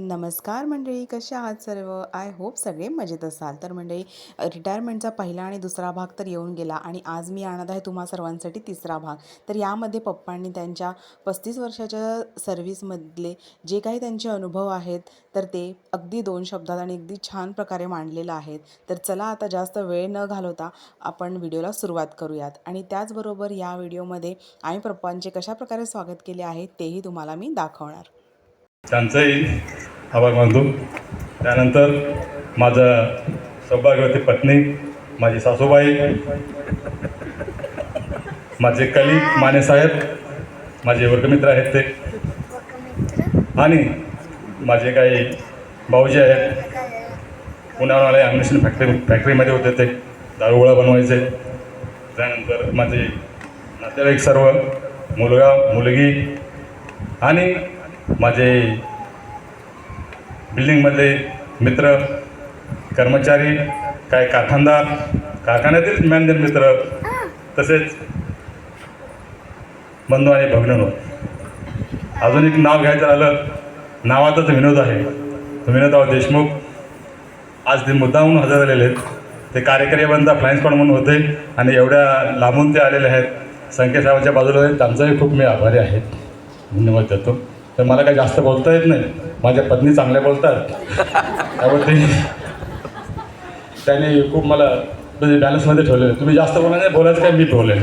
नमस्कार मंडळी कसे आहात सर्व? आय होप सगळे मजेत असाल. तर मंडळी रिटायरमेंटचा पहिला आणि दुसरा भाग तर येऊन गेला आणि आज मी आणत आहे तुम्हा सर्वांसाठी तिसरा भाग. तर यामध्ये पप्पांनी त्यांच्या पस्तीस वर्षाच्या सर्व्हिसमधले जे काही त्यांचे अनुभव आहेत तर ते अगदी दोन शब्दात आणि अगदी छान प्रकारे मांडलेलं आहेत. तर चला आता जास्त वेळ न घालवता आपण व्हिडिओला सुरुवात करूयात. आणि त्याचबरोबर या व्हिडिओमध्ये आम्ही पप्पांचे कशाप्रकारे स्वागत केले आहे तेही तुम्हाला मी दाखवणार. त्यांचंही आभार मानतो त्यानंतर माझं सौभाग्यवती पत्नी माझी सासूबाई माझे कलिक मानेसाहेब माझे वर्गमित्र आहेत ते. आणि माझे काही भाऊजी आहेत. पुण्यावाले ॲम्युनेशन फॅक्टरी फॅक्टरीमध्ये होते ते. दारुगोळा बनवायचे. त्यानंतर माझे नातेवाईक सर्व मुलगा मुलगी आणि माझे बिल्डिंगमधले मित्र कर्मचारी काय कारखानदार कारखान्यातील मॅनेजर मित्र तसेच बंधू आणि भग्न अजून एक नाव घ्यायचं झालं नावातच विनोद आहे. तो विनोदराव देशमुख. आज ते मुद्दाहून हजर झालेले आहेत. ते कार्यकारी बंदा पण म्हणून होते आणि एवढ्या लांबून ते आलेले आहेत. संख्या साहेबांच्या बाजूला त्यांचाही खूप मी आभारी आहे. धन्यवाद देतो. तर मला काही जास्त बोलता येत नाही. माझ्या पत्नी चांगल्या बोलतात. त्यामुळे ते त्यांनी खूप मला म्हणजे बॅलन्समध्ये ठेवलेलं. तुम्ही जास्त बोला नाही बोलायचं काय मी ठेवलेलं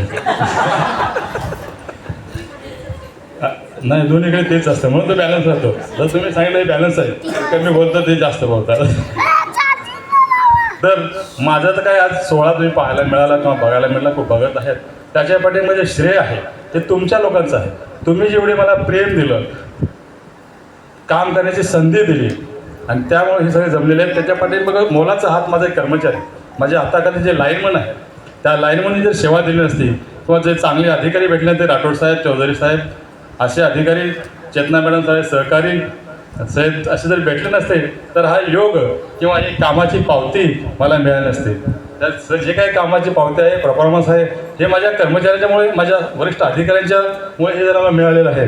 अ, नाही दोन्हीकडे तेच असतं. म्हणून तो बॅलन्स राहतो. जर तुम्ही सांगितलं बॅलन्स आहे कमी बोलतं ते जास्त बोलतात. तर माझं तर काय आज सोहळा तुम्ही पाहायला मिळाला किंवा बघायला मिळाला खूप बघत आहेत. त्याच्या पाठीमध्ये श्रेय आहे. ते तुमच्या लोकांचं आहे. तुम्ही जेवढे मला प्रेम दिलं काम करण्याची संधी दिली. आणि त्यामुळे हे सगळे जमलेले आहेत. त्याच्या मग मोलाचा हात माझा एक कर्मचारी. माझ्या हाताखाली जे लाईनमन आहे त्या लाईनमनने जर सेवा दिली नसती किंवा जे चांगले अधिकारी भेटले ते राठोड साहेब चौधरी साहेब असे अधिकारी चेतना मॅडम साहेब सहकारी साहेब असे जर भेटले नसते तर हा योग किंवा ही कामाची पावती मला मिळाली नसते. त्यात जे काही कामाची पावती आहे परफॉर्मन्स आहे हे माझ्या कर्मचाऱ्यांच्यामुळे माझ्या वरिष्ठ अधिकाऱ्यांच्यामुळे हे जरा मला मिळालेलं आहे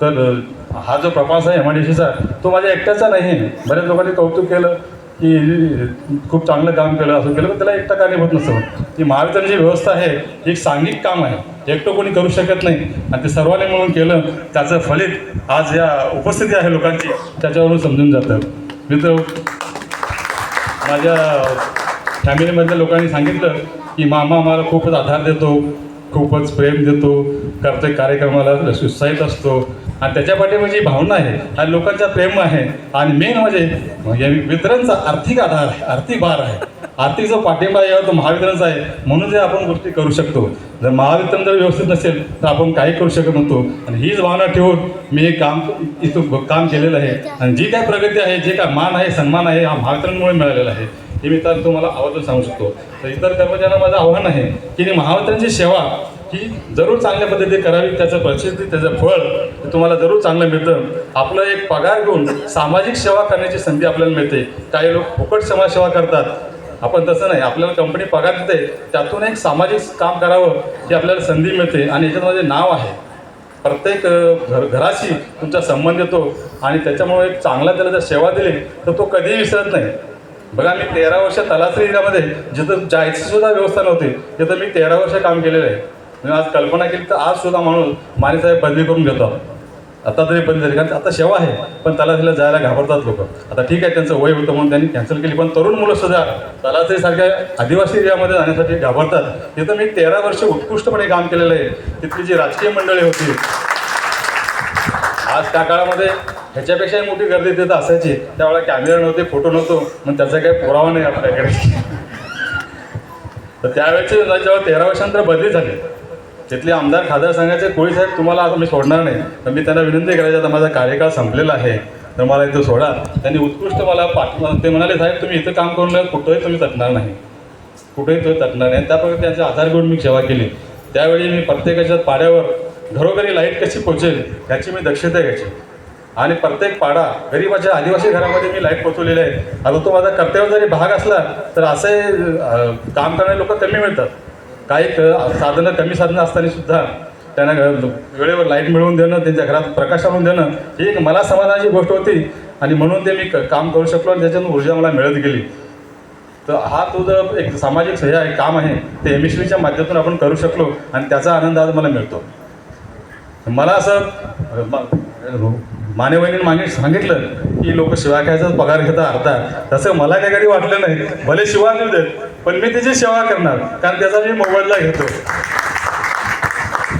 तर हा जो प्रवास आहे एम आय डी सीचा तो माझ्या एकट्याचा नाही. आहे बऱ्याच लोकांनी कौतुक केलं की खूप चांगलं काम केलं असं केलं पण त्याला एकटा कारणीभूत नसतं? ती महावितरणची व्यवस्था आहे ही एक सांघिक काम आहे. एकटं कोणी करू शकत नाही. आणि ते सर्वांनी मिळून केलं त्याचं फलित आज या उपस्थिती आहे लोकांची त्याच्यावरून समजून जातं. मित्र माझ्या फॅमिलीमधल्या लोकांनी सांगितलं की मामा मला खूपच आधार देतो खूपच प्रेम देतो प्रत्येक कार्यक्रमाला उत्साहित असतो. आणि त्याच्या पाठीमागची भावना आहे आणि लोकांचा प्रेम आहे. आणि मेन म्हणजे या वितरणचा आर्थिक आधार आहे आर्थिक भार आहे. आर्थिक जो पाठिंबा आहे तो महावितरणचा आहे. म्हणून जे आपण गोष्टी करू शकतो. जर महावितरण जर व्यवस्थित नसेल तर आपण काही करू शकत नव्हतो. आणि हीच भावना ठेवून मी हे काम इथं काम केलेलं आहे. आणि जी काय प्रगती आहे जे काय मान आहे सन्मान आहे हा महावितरणमुळे मिळालेला आहे. हे मी तर तुम्हाला आवर्जून सांगू शकतो. तर इतर कर्मचाऱ्यांना माझं आव्हान आहे की महावितरणची सेवा ही जरूर चांगल्या पद्धतीने करावी त्याचं प्रसिद्धी त्याचं फळ तुम्हाला जरूर चांगलं मिळतं. आपलं एक पगार घेऊन सामाजिक सेवा करण्याची संधी आपल्याला मिळते. काही लोक फुकट समाजसेवा करतात. आपण तसं नाही. आपल्याला कंपनी पगार देते. त्यातून एक सामाजिक काम करावं ही आपल्याला संधी मिळते आणि याच्यामध्ये नाव आहे. प्रत्येक घर घराशी तुमचा संबंध येतो आणि त्याच्यामुळे एक चांगला त्याला जर सेवा दिली तर तो कधीही विसरत नाही. बघा मी तेरा वर्ष तलासरी एरियामध्ये जिथं जायची सुद्धा व्यवस्था नव्हती तिथं मी तेरा वर्ष काम केलेलं आहे. मी आज कल्पना केली तर आज सुद्धा माणूस मानेसाहेब बदली करून घेतो. आता तरी बंद झाली. कारण आता सेवा आहे पण तलासरीला जायला घाबरतात लोक. आता ठीक आहे त्यांचं वय होतं म्हणून त्यांनी कॅन्सल केली पण तरुण मुलं सुद्धा तलासरीसारख्या आदिवासी एरियामध्ये जाण्यासाठी घाबरतात. तिथं मी तेरा वर्ष उत्कृष्टपणे काम केलेलं आहे. तिथली जी राजकीय मंडळी होती आज त्या काळामध्ये ह्याच्यापेक्षाही मोठी गर्दी तिथं असायची. त्यावेळेला कॅमेरा नव्हते फोटो नव्हतो. मग त्याचा काही पुरावा नाही आपल्याकडे. तर त्यावेळेचे जेव्हा तेरा वर्षानंतर बदली झाली. तिथले आमदार खासदार सांगायचे कोळी साहेब तुम्हाला आता मी सोडणार नाही. तर मी त्यांना विनंती करायची आता माझा कार्यकाळ संपलेला आहे. तर मला इथं सोडा. त्यांनी उत्कृष्ट मला पाठवा ते म्हणाले साहेब तुम्ही इथं काम करून कुठंही तुम्ही तटणार नाही. कुठेही तुम्ही तटणार नाही. त्याप्रकारे त्यांचे आधार घेऊन मी सेवा केली. त्यावेळी मी प्रत्येकाच्या पाड्यावर घरोघरी लाइट कशी पोचेल याची मी दक्षता घ्यायची. आणि प्रत्येक पाडा गरीबाच्या आदिवासी घरामध्ये मी लाइट पोचवलेली आहे. आता तो माझा कर्तव्य जरी भाग असला तर असे काम करणारे लोक कमी मिळतात. काही क- साधनं कमी साधनं असताना सुद्धा त्यांना वेळेवर लाइट मिळवून देणं त्यांच्या घरात प्रकाश आणून देणं ही एक मला समाधानाची गोष्ट होती. आणि म्हणून ते मी क- काम करू शकलो आणि त्याच्यातून ऊर्जा मला मिळत गेली. तर हा तो जो एक सामाजिक हे आहे काम आहे ते एम एस व्हीच्या माध्यमातून आपण करू शकलो आणि त्याचा आनंद आज मला मिळतो. मला असं मानेवहिनी मागे सांगितलं की लोक शिवा खायचा पगार घेता अर्धा तसं मला काही कधी वाटलं नाही. भले शिवा देऊ देत पण मी त्याची सेवा करणार. कारण त्याचा मी मोबाईलला घेतो.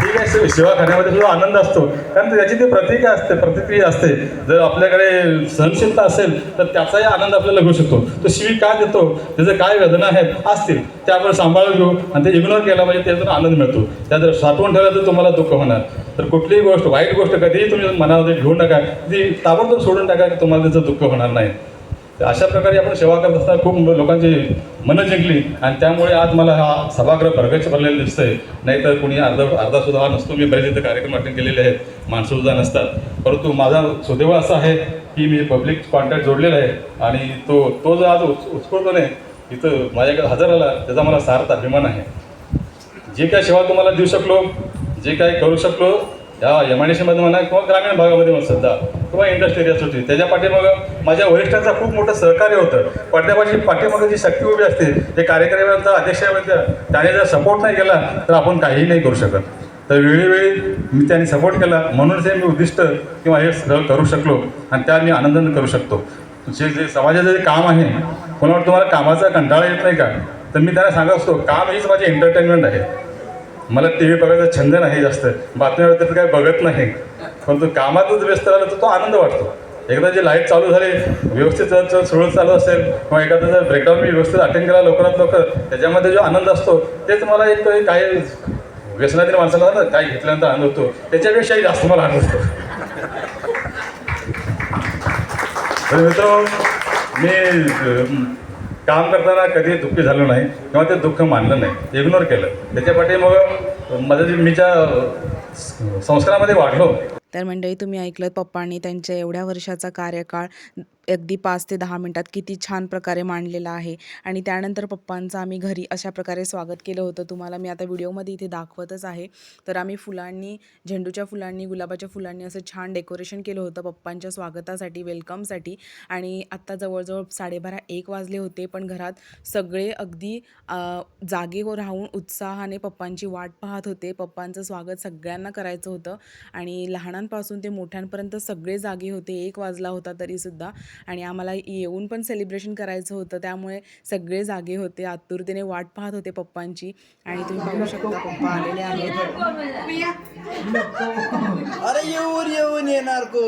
ठीक आहे सेवा करण्यामध्ये सुद्धा आनंद असतो. कारण त्याची ती प्रतिक्रिया असते प्रतिक्रिया असते. जर आपल्याकडे सहनशीलता असेल तर त्याचाही आनंद आपल्याला घेऊ शकतो. तो शिवी का देतो? त्याचं काय वेदना आहेत? असतील. त्या आपण सांभाळून घेऊ. आणि ते इग्नोर केला पाहिजे त्यातून आनंद मिळतो. त्या जर साठवून ठेवला तर तुम्हाला दुःख होणार. तर कुठलीही गोष्ट वाईट गोष्ट कधीही तुम्ही मनामध्ये घेऊ नका ती ताबडतोब सोडून टाका की तुम्हाला त्याचं दुःख होणार नाही. तर अशा प्रकारे आपण सेवा करत असताना खूप लोकांची मनं जिंकली आणि त्यामुळे आज मला हा सभागृह प्रगच भरलेला दिसतंय. नाहीतर कुणी अर्धा अर्धा सुद्धा हा नसतो. मी बरेच इथं कार्यक्रम अटेंड केलेले आहेत. माणसं सुद्धा नसतात. परंतु माझा सुदैव असा आहे की मी पब्लिक कॉन्टॅक्ट जोडलेला आहे आणि तो तो जो आज उत् उत्स्फूर्तपणे इथं माझ्याकडे हजर आला त्याचा मला सार्थ अभिमान आहे. जे काय सेवा तुम्हाला देऊ शकलो जे काही करू शकलो या एम आय डी सीमध्ये म्हणा किंवा ग्रामीण भागामध्ये म्हणा सध्या किंवा इंडस्ट्री होती त्याच्या पाठीमागं माझ्या वरिष्ठांचा खूप मोठं सहकार्य होतं. पडद्यापाशी पाठीमागं जी शक्ती उभी असते ते कार्यक्रमांचा अध्यक्ष त्याने जर सपोर्ट नाही केला तर आपण काहीही नाही करू शकत. तर वेळोवेळी मी त्यांनी सपोर्ट केला. म्हणूनच हे मी उद्दिष्ट किंवा हे सगळं करू शकलो आणि त्या मी आनंदाने करू शकतो. जे जे समाजाचं जे काम आहे कोणावर तुम्हाला कामाचा कंटाळा येत नाही का? तर मी त्यांना सांगत असतो काम हीच माझी एंटरटेनमेंट आहे. मला टी व्ही बघायचा छंद नाही जास्त. बातम्या तर काही बघत नाही. परंतु कामातच व्यस्त राहिलं तर तो आनंद वाटतो. एकदा जे लाइट चालू झाले व्यवस्थित जर सुरळीत चालू असेल किंवा एखादा जर ब्रेकडाऊन मी व्यवस्थित अटेंड केला लवकरात लवकर त्याच्यामध्ये जो आनंद असतो तेच मला एक काही व्यसनातील माणसाला ना काही घेतल्यानंतर आनंद होतो. त्याच्यापेक्षाही जास्त मला आनंद होतो. तर मित्र मी काम करताना कधी दुःखी झालो नाही किंवा ते दुःख मानलं नाही इग्नोर केलं. त्याच्यापाठी मग माझं मी ज्या संस्कारामध्ये वाढलो. तर मंडळी तुम्ही ऐकलं पप्पांनी त्यांच्या एवढ्या वर्षाचा कार्यकाळ अगदी पाच ते दहा मिनटात किती छान प्रकारे मांडलेला आहे. आणि त्यानंतर पप्पांचं आम्ही घरी अशा प्रकारे स्वागत केलं होतं. तुम्हाला मी आता व्हिडिओमध्ये इथे दाखवतच आहे. तर आम्ही फुलांनी झेंडूच्या फुलांनी गुलाबाच्या फुलांनी असं छान डेकोरेशन केलं होतं पप्पांच्या स्वागतासाठी वेलकमसाठी. आणि आत्ता जवळजवळ साडेबारा एक वाजले होते पण घरात सगळे अगदी जागेवर राहून उत्साहाने पप्पांची वाट पाहत होते. पप्पांचं स्वागत सगळ्यांना करायचं होतं. आणि लहानांपासून ते मोठ्यांपर्यंत सगळे जागे होते. एक वाजला होता तरीसुद्धा. आणि आम्हाला येऊन पण सेलिब्रेशन करायचं होतं. त्यामुळे सगळे जागे होते. आतुरतेने वाट पाहत होते पप्पांची. आणि तुम्ही पाहू शकता पप्पा आलेले आहेत. अरे येऊन येऊन येणार को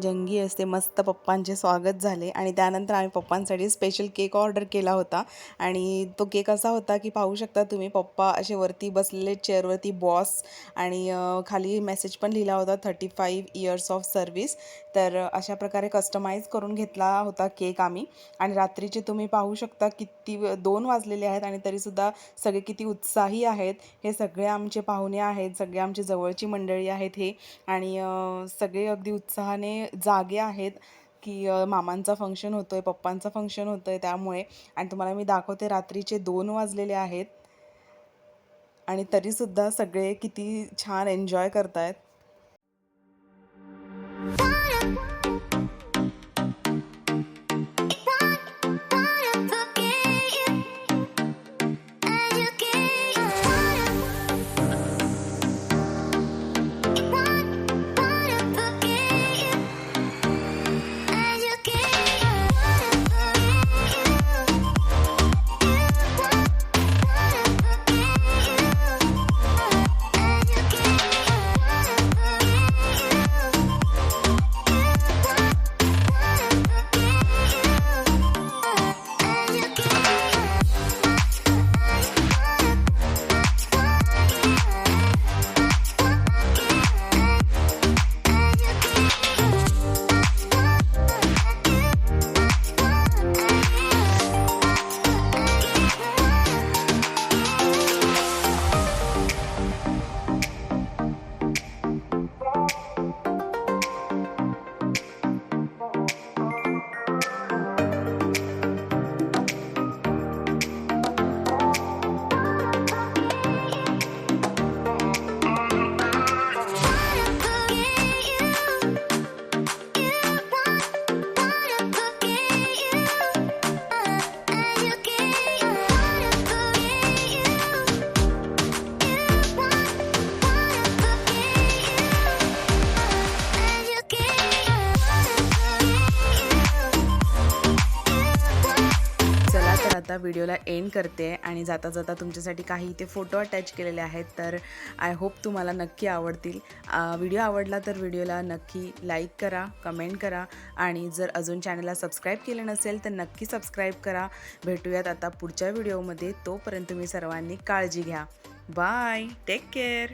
जंगी असते मस्त पप्पांचे स्वागत झाले आणि त्यानंतर आम्ही पप्पांसाठी स्पेशल केक ऑर्डर केला होता. आणि तो केक असा होता की पाहू शकता तुम्ही पप्पा असे वरती बसलेले चेअरवरती बॉस आणि खाली मेसेज पण लिहिला होता thirty five years of service तर अशा प्रकारे कस्टमाइज करून घेतला होता केक आम्ही. आणि रात्रीचे तुम्ही पाहू शकता किती दोन वाजलेले आहेत आणि तरीसुद्धा सगळे किती उत्साही आहेत. हे सगळे आमचे पाहुणे आहेत सगळे आमची जवळची मंडळी आहेत हे. आणि सगळे अगदी उत्साहाने जागे आहेत की मामांचा फंक्शन होतो आहे पप्पांचं फंक्शन होतं आहे त्यामुळे. आणि तुम्हाला मी दाखवते रात्रीचे दोन वाजलेले आहेत. आणि तरीसुद्धा सगळे किती छान एन्जॉय करतायत. व्हिडिओला एंड करते आणि जाता जाता तुमच्यासाठी काही इथे फोटो अटॅच केलेले आहेत तर आय होप तुम्हाला नक्की आवडतील. व्हिडिओ आवडला तर व्हिडिओला नक्की लाईक करा कमेंट करा आणि जर अजून चॅनलला सबस्क्राईब केलं नसेल तर नक्की सबस्क्राईब करा. भेटूयात आता पुढच्या व्हिडिओमध्ये. तोपर्यंत तुम्ही सर्वांनी काळजी घ्या. Bye take care